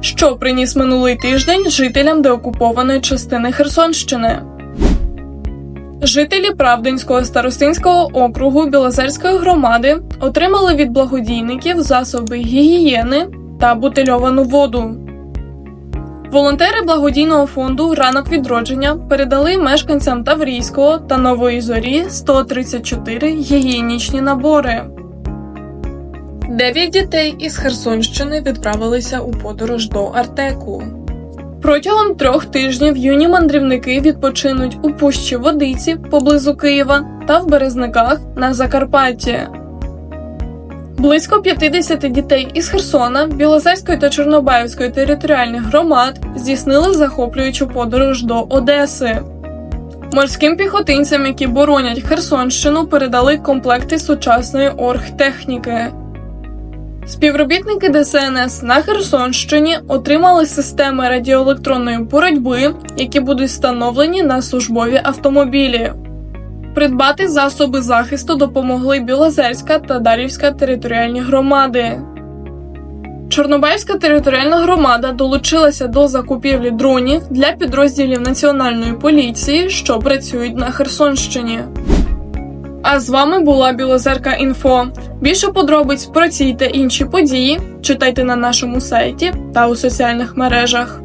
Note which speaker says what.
Speaker 1: Що приніс минулий тиждень жителям деокупованої частини Херсонщини? Жителі Правдинського старостинського округу Білозерської громади отримали від благодійників засоби гігієни та бутильовану воду. Волонтери благодійного фонду Ранок відродження передали мешканцям Таврійського та Нової Зорі 134 гігієнічні набори. Дев'ять дітей із Херсонщини відправилися у подорож до Артеку. Протягом трьох тижнів юні мандрівники відпочинуть у пущі водиці поблизу Києва та в Березниках на Закарпатті. Близько 50 дітей із Херсона, Білозерської та Чорнобаївської територіальних громад здійснили захоплюючу подорож до Одеси. Морським піхотинцям, які боронять Херсонщину, передали комплекти сучасної оргтехніки. Співробітники ДСНС на Херсонщині отримали системи радіоелектронної боротьби, які будуть встановлені на службові автомобілі. Придбати засоби захисту допомогли Білозерська та Дарівська територіальні громади. Чорнобаївська територіальна громада долучилася до закупівлі дронів для підрозділів Національної поліції, що працюють на Херсонщині. А з вами була Білозерка Інфо. Більше подробиць про ці та інші події читайте на нашому сайті та у соціальних мережах.